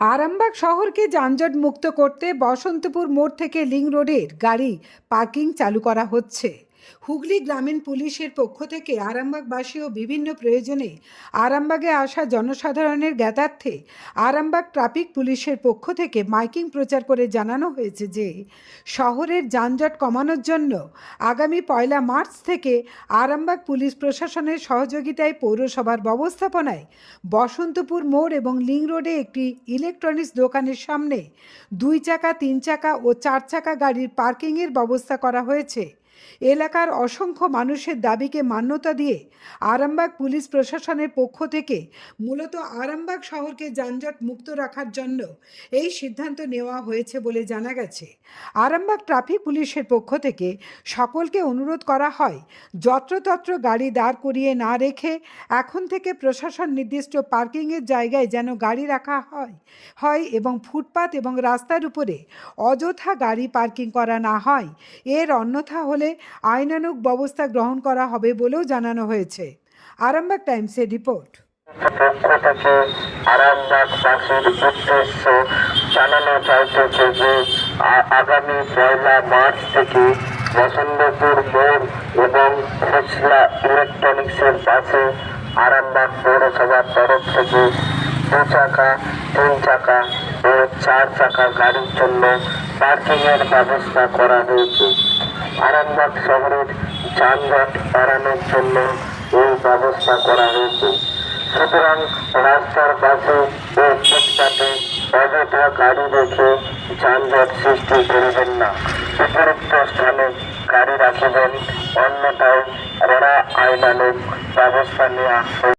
আরামবাগ শহরকে যানজট মুক্ত করতে বসন্তপুর মোড় থেকে লিং রোডের গাড়ি পার্কিং চালু করা হচ্ছে। হুগলি গ্রামীণ পুলিশের পক্ষ থেকে আরামবাগবাসী ও বিভিন্ন প্রয়োজনে আরামবাগে আসা জনসাধারণের জ্ঞাতার্থে আরামবাগ ট্রাফিক পুলিশের পক্ষ থেকে মাইকিং প্রচার করে জানানো হয়েছে যে, শহরের যানজট কমানোর জন্য আগামী পয়লা মার্চ থেকে আরামবাগ পুলিশ প্রশাসনের সহযোগিতায় পৌরসভার ব্যবস্থাপনায় বসন্তপুর মোড় এবং লিং রোডে একটি ইলেকট্রনিক্স দোকানের সামনে দুই চাকা, তিন চাকা ও চার চাকা গাড়ির পার্কিংয়ের ব্যবস্থা করা হয়েছে। এলাকার অসংখ্য মানুষের দাবিকে মান্যতা দিয়ে আরামবাগ পুলিশ প্রশাসনের পক্ষ থেকে মূলত আরামবাগ শহরকে যানজট মুক্ত রাখার জন্য এই সিদ্ধান্ত নেওয়া হয়েছে বলে জানা গেছে। আরামবাগ ট্রাফিক পুলিশের পক্ষ থেকে সকলকে অনুরোধ করা হয়, যত্রতত্র গাড়ি দাঁড় করিয়ে না রেখে এখন থেকে প্রশাসন নির্দিষ্ট পার্কিংয়ের জায়গায় যেন গাড়ি রাখা হয় হয় এবং ফুটপাত এবং রাস্তার উপরে অযথা গাড়ি পার্কিং করা না হয়। এর অন্যথা হলে আইনানুগ ব্যবস্থা গ্রহণ করা হবে বলেও জানানো হয়েছে। আরামবাগ টাইমসের রিপোর্ট। জানানো আগামী পয়লা মার্চ থেকে বসন্তপুর মোড় এবং খোসলা ইলেকট্রনিক্সের পাশে আরামবাগ পৌরসভার তরফ থেকে দু চাকা তিন চাকা ও চার চাকা গাড়ির জন্য পার্কিংয়ের ব্যবস্থা করা হয়েছে। আরামবাগ শহরের যানজট এড়ানোর জন্য এই ব্যবস্থা করা হয়েছে। সুতরাং রাস্তার পাশে ও ফুটপাতে অযথা গাড়ি রেখে যানজট সৃষ্টি করিবেন না। উপযুক্ত স্থানে গাড়ি রাখিবেন, অন্যথায় কড়া আইনানুগ ব্যবস্থা নেওয়া।